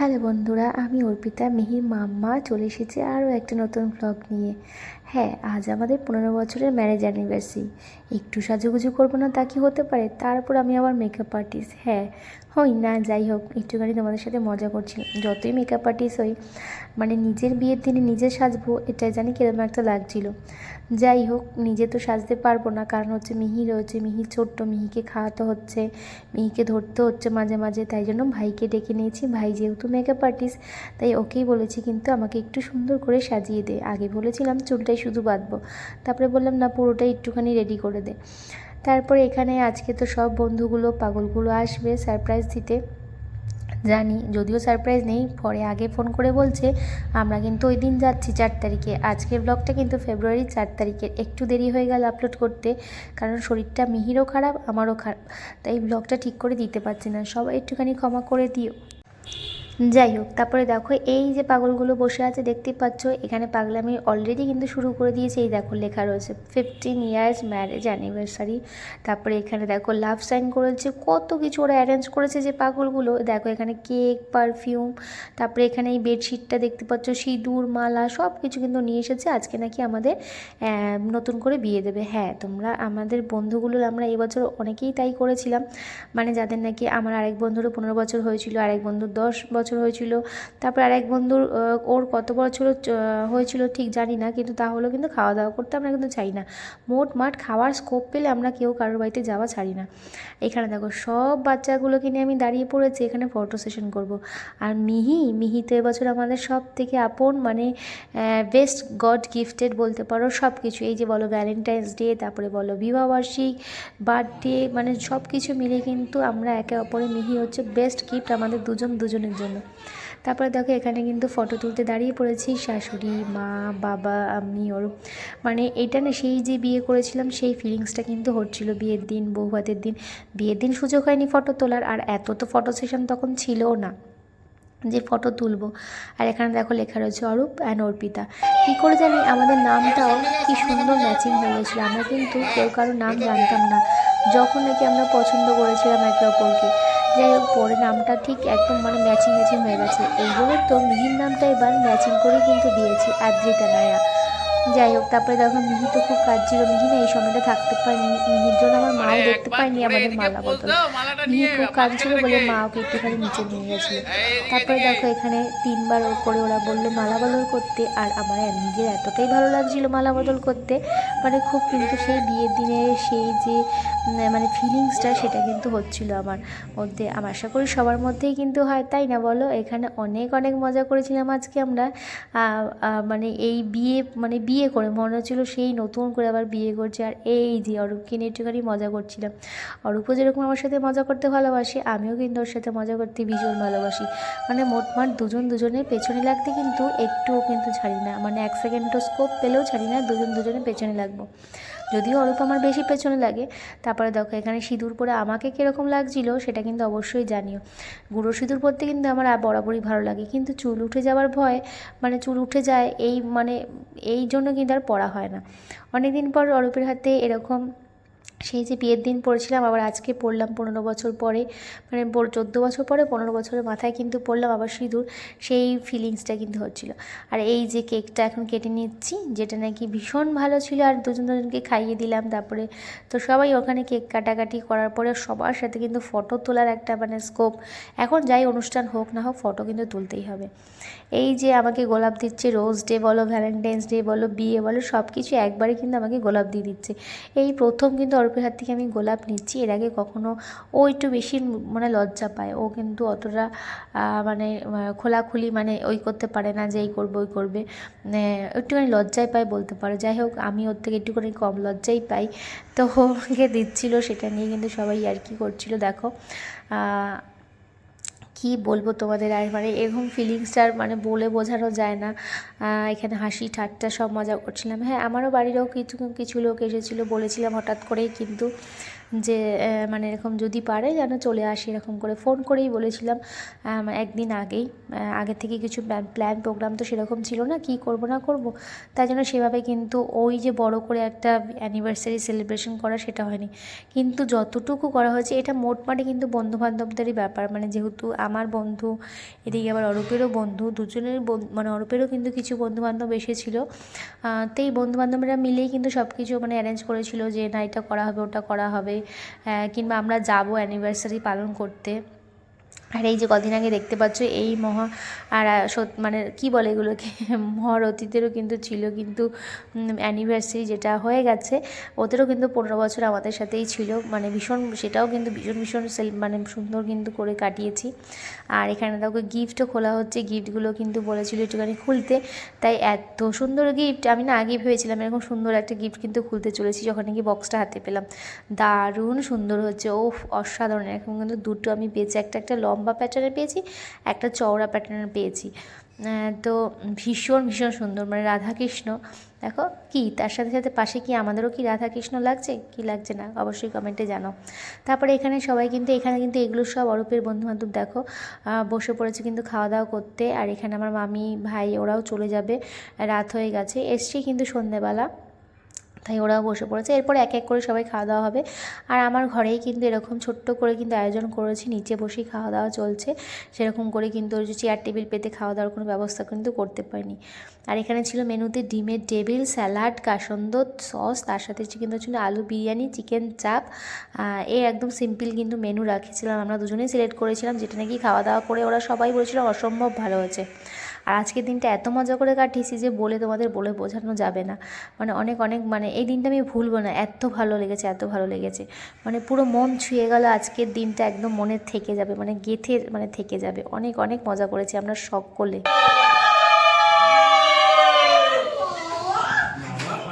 Hello বন্ধুরা, আমি অর্পিতা মিহির মাম্মা, চলে এসেছি আরও একটা নতুন ব্লগ নিয়ে। হ্যাঁ আজ আমাদের পনেরো বছরের ম্যারেজ অ্যানিভার্সারি একটু সাজুগুজু করব না তা কি হতে পারে? তারপর আমি আবার মেকআপ আর্টিস্ট হ্যাঁ হই না, যাই হোক, একটুখানি তোমাদের সাথে মজা করছিলাম যতই মেকআপ আর্টিস্ট হই মানে নিজের বিয়ের দিনে নিজে সাজবো, এটাই জানি কীরকম একটা লাগছিল। যাই হোক, নিজে তো সাজতে পারব না, কারণ হচ্ছে মিহি রয়েছে মিহি ছোট্ট, মিহিকে খাওয়াতে হচ্ছে, মিহিকে ধরতে হচ্ছে মাঝে মাঝে, তাই জন্য ভাইকে ডেকে নিয়েছি। ভাই যেহেতু মেকআপ আর্টিস্ট তাই ওকেই বলেছি কিন্তু আমাকে একটু সুন্দর করে সাজিয়ে দে। আগে বলেছিলাম চুলটাই শুধু বাঁধবো, তারপরে বললাম, না, পুরোটাই একটুখানি রেডি করে দে। তারপরে এখানে আজকে তো সব বন্ধুগুলো, পাগলগুলো আসবে সারপ্রাইজ দিতে। জানি, যদিও সারপ্রাইজ নেই, পরে আগে ফোন করে বলছে, আমরা কিন্তু ওই দিন যাচ্ছি চার তারিখে। আজকের ব্লগটা কিন্তু ফেব্রুয়ারি চার তারিখের। একটু দেরি হয়ে গেল আপলোড করতে, কারণ শরীরটা মিহিরও খারাপ, আমারও খারাপ। তাই ব্লগটা ঠিক করে দিতে পারছি না। সবাই একটুখানি ক্ষমা করে দিও। যাই হোক তারপরে দেখো এই যে পাগলগুলো বসে আছে, দেখতেই পাচ্ছ, এখানে পাগলামি অলরেডি কিন্তু শুরু করে দিয়েছে, এই দেখো লেখা রয়েছে ফিফটিন ইয়ার্স ম্যারেজ অ্যানিভার্সারি তারপরে এখানে দেখো লাভ সাইন করেছে, কত কিছু ওরা অ্যারেঞ্জ করেছে যে পাগলগুলো, দেখো এখানে কেক পারফিউম তারপরে এখানে এই বেডশিটটা দেখতে পাচ্ছ, সিঁদুর, মালা সব কিছু কিন্তু নিয়ে এসেছে, আজকে নাকি আমাদের নতুন করে বিয়ে দেবে হ্যাঁ তোমরা আমাদের বন্ধুগুলো, আমরা এবছর অনেকেই তাই করেছিলাম মানে যাদের নাকি আমার আরেক বন্ধুরও পনেরো বছর হয়েছিল, আরেক বন্ধুর দশ বছর হয়েছিল। তারপর আরেক বন্ধুর ওর কত বছর হয়েছিল ঠিক জানি না, কিন্তু তাহলেও কিন্তু খাওয়া দাওয়া করতে আমরা কিন্তু চাই না। মোট মাঠ খাওয়ার স্কোপ পেলে আমরা কেউ কারোর বাড়িতে যাওয়া ছাড়ি না। এখানে দেখো, সব বাচ্চাগুলোকে নিয়ে আমি দাঁড়িয়ে পড়েছি, এখানে ফটো সেশন করব। আর মিহি মিহি তো এবছর আমাদের সব থেকে আপন মানে বেস্ট গড গিফটেড বলতে পারো সব কিছু এই যে বলো ভ্যালেন্টাইন্স ডে তারপরে বলো বিবাহবার্ষিক বার্থডে মানে সব কিছু মিলে কিন্তু আমরা একে অপরে মিহি হচ্ছে বেস্ট গিফট আমাদের দুজন, দুজনের জন্য। তারপরে দেখো এখানে কিন্তু ফটো তুলতে দাঁড়িয়ে পড়েছি। শাশুড়ি, মা, বাবা, আমি, ওর। মানে এটা না সেই যে বিয়ে করেছিলাম, সেই ফিলিংসটা কিন্তু হচ্ছিল বিয়ের দিন বৌভাতের দিন। বিয়ের দিন সুযোগ হয়নি ফটো তোলার, আর এত তো ফটো সেশন তখন ছিলও না যে ফটো তুলবো। আর এখানে দেখো লেখা রয়েছে, অরূপ অ্যান্ড অর্পিতা। কী করে জানি আমাদের নামটাও কি সুন্দর ম্যাচিং হয়ে গেছিল। আমরা কিন্তু কেউ কারও নাম জানতাম না। যখন নাকি আমরা পছন্দ করেছিলাম একে অপরকে যাই হোক পরে নামটা ঠিক একদম মানে ম্যাচিং ম্যাচিং হয়ে গেছে। এই জন্য তো মিহির নামটা এবার ম্যাচিং করে কিন্তু দিয়েছি আদ্রিতা নায়া। যাই হোক তারপরে দেখো মিহি তো খুব কাজ ছিল মিহি না এই সময়টা থাকতে পারেনি। মিহির জন্য আমার মাও দেখতে পায়নি আমাদের মালা বদল। মিহি খুব কাজ ছিল বলে মা ওকে একটুখানি নিচে নিয়ে গেছিল তারপরে দেখো এখানে তিনবার ওর করে ওরা বলল মালা বদল করতে আর আমার নিজের এতটাই ভালো লাগছিল মালা বদল করতে। মানে খুব কিন্তু সেই বিয়ের দিনে সেই যে মানে ফিলিংসটা সেটা কিন্তু হচ্ছিল আমার মধ্যে। আমি আশা করি সবার মধ্যেই কিন্তু হয়, তাই না বলো? এখানে অনেক অনেক মজা করেছিলাম আজকে আমরা। মানে এই বিয়ে মানে বিয়ে করে মনে হচ্ছিল সেই নতুন করে আবার বিয়ে করছে। আর এই যে অরূপকে নিয়ে একটুখানি মজা করছিলাম। অরূপও যেরকম আমার সাথে মজা করতে ভালোবাসে, আমিও কিন্তু ওর সাথে মজা করতে ভীষণ ভালোবাসি। মানে মোটমাট দুজন দুজনের পেছনে লাগতে কিন্তু একটুও কিন্তু ছাড়ি না। মানে এক সেকেন্ডও স্কোপ পেলেও ছাড়ি না, দুজন দুজনের পেছনে লাগবো। যদিও অরূপ আমার বেশি পেছনে লাগে। তারপরে দেখো, এখানে সিঁদুর পরে আমাকে কীরকম লাগছিল সেটা কিন্তু অবশ্যই জানিও। গুঁড়ো সিঁদুর পরতে কিন্তু আমার বরাবরই ভালো লাগে। কিন্তু চুল উঠে যাওয়ার ভয় মানে চুল উঠে যায় এই মানে এই জন্য কিন্তু আর পরা হয় না। অনেক দিন পর অরূপের হাতে এরকম সেই যে বিয়ের দিন পড়েছিলাম, আবার আজকে পড়লাম পনেরো বছর পরে। মানে চোদ্দ বছর পরে, পনেরো বছরের মাথায় কিন্তু পড়লাম, আবার সিঁদুর। সেই ফিলিংসটা কিন্তু হচ্ছিল। আর এই যে কেকটা এখন কেটে নিচ্ছি, যেটা নাকি ভীষণ ভালো ছিল, আর দুজন দুজনকে খাইয়ে দিলাম। তারপরে তো সবাই ওখানে কেক কাটাকাটি করার পরে সবার সাথে কিন্তু ফটো তোলার একটা মানে স্কোপ এখন যাই অনুষ্ঠান হোক না হোক ফটো কিন্তু তুলতেই হবে। এই যে আমাকে গোলাপ দিচ্ছে রোজ ডে বলো ভ্যালেন্টাইন্স ডে বলো, বিয়ে বলো সব কিছু একবারে কিন্তু আমাকে গোলাপ দিয়ে দিচ্ছে। এই প্রথম কিন্তু অরূপের হাত থেকে আমি গোলাপ নিচ্ছি। এর আগে কখনো ও একটু বেশি মানে লজ্জা পায়। ও কিন্তু অতটা মানে খোলাখুলি মানে ওই করতে পারে না যে এই করব, ওই করবে। একটুখানি লজ্জায় পায় বলতে পারো। যাই হোক, আমি ওর থেকে একটুখানি কম লজ্জাই পাই। তো ওকে দিচ্ছিল সেটা নিয়ে কিন্তু সবাই আর কি করছিল, দেখো। কি বলব তোমাদের? আর মানে এরকম ফিলিংসটা মানে বলে বোঝানো যায় না। এখানে হাসি, ঠাট্টা সব মজা করছিলাম। হ্যাঁ আমারও বাড়িরও কিছু কিছু লোক এসেছিল, বলেছিলাম হঠাৎ করেই কিন্তু যে মানে এরকম যদি পারে যেন চলে আসে, এরকম করে ফোন করেই বলেছিলাম। একদিন আগেই আগে থেকে কিছু প্ল্যান প্রোগ্রাম তো সেরকম ছিল না, কি করব, না করব। তাই জন্য সেভাবে কিন্তু ওই যে বড় করে একটা অ্যানিভার্সারি সেলিব্রেশন করা সেটা হয়নি। কিন্তু যতটুকু করা হয়েছে, এটা মোটমাটে কিন্তু বন্ধু বান্ধবদেরই ব্যাপার। মানে যেহেতু আমার বন্ধু, এদিকে আবার অরূপেরও বন্ধু, দুজনের মানে অরূপেরও কিন্তু কিছু বন্ধু বান্ধব এসেছিল তো এই বন্ধু বান্ধবরা মিলেই কিন্তু সব কিছু মানে অ্যারেঞ্জ করেছিল যে, না, এটা করা হবে, ওটা করা হবে। কিংবা আমরা যাব অ্যানিভার্সারি পালন করতে। আর এই যে কদিন আগে দেখতে পাচ্ছ, এই মহা, আর মানে কি বলে এগুলোকে? মহর অতীতেরও কিন্তু ছিল কিন্তু অ্যানিভার্সারি যেটা হয়ে গেছে, ওদেরও কিন্তু পনেরো বছর আমাদের সাথেই ছিল। মানে ভীষণ, সেটাও কিন্তু ভীষণ ভীষণ মানে সুন্দর কিন্তু করে কাটিয়েছি। আর এখানে দেখো গিফটও খোলা হচ্ছে গিফটগুলো কিন্তু বলেছিল একটুখানি খুলতে। তাই এত সুন্দর গিফট আমি না আগেই ভেবেছিলাম এরকম সুন্দর একটা গিফট কিন্তু খুলতে চলেছি, যখন নাকি বক্সটা হাতে পেলাম। দারুণ সুন্দর হচ্ছে ও অসাধারণ। এখন কিন্তু দুটো আমি পেয়েছি, একটা একটা লম্বা প্যাটার্নের পেয়েছি, একটা চওড়া প্যাটার্নের পেয়েছি। তো ভীষণ ভীষণ সুন্দর মানে রাধাকৃষ্ণ। দেখো, কি, তার সাথে সাথে পাশে কি আমাদেরও কি রাধাকৃষ্ণ লাগছে? কি লাগছে না? অবশ্যই কমেন্টে জানো তারপরে এখানে সবাই কিন্তু, এখানে কিন্তু এগুলো সব অরূপের বন্ধু বান্ধব দেখো বসে পড়েছে কিন্তু খাওয়া দাওয়া করতে, আর এখানে আমার মামি, ভাই, ওরাও চলে যাবে। রাত হয়ে গেছে, এসছি কিন্তু সন্ধেবেলা। তাই ওরাও বসে পড়েছে। এরপর এক এক করে সবাই খাওয়া দাওয়া হবে। আর আমার ঘরেই কিন্তু এরকম ছোট্ট করে কিন্তু আয়োজন করেছি। নিচে বসেই খাওয়া দাওয়া চলছে। সেরকম করে কিন্তু ওই যে চেয়ার টেবিল পেতে খাওয়া দাওয়ার কোনো ব্যবস্থা কিন্তু করতে পারিনি। আর এখানে ছিল মেনুতে ডিমের টেবিল, স্যালাড, কাসন্দ, সস, তার সাথে কিন্তু ছিল আলু বিরিয়ানি, চিকেন চাপ। এই একদম সিম্পল কিন্তু মেনু রাখেছিলাম। আমরা দুজনেই সিলেক্ট করেছিলাম, যেটা নাকি খাওয়া দাওয়া করে ওরা সবাই বলেছিল অসম্ভব ভালো হয়েছে। আর আজকের দিনটা এত মজা করে কাটিয়েছি যে বলে তোমাদের বলে বোঝানো যাবে না। মানে অনেক অনেক মানে এই দিনটা আমি ভুলবো না, এত ভালো লেগেছে, এত ভালো লেগেছে। মানে পুরো মন ছুঁয়ে গেল আজকের দিনটা একদম মনে থেকে যাবে মানে গেথে মানে থেকে যাবে। অনেক অনেক মজা করেছি আমরা সকলে।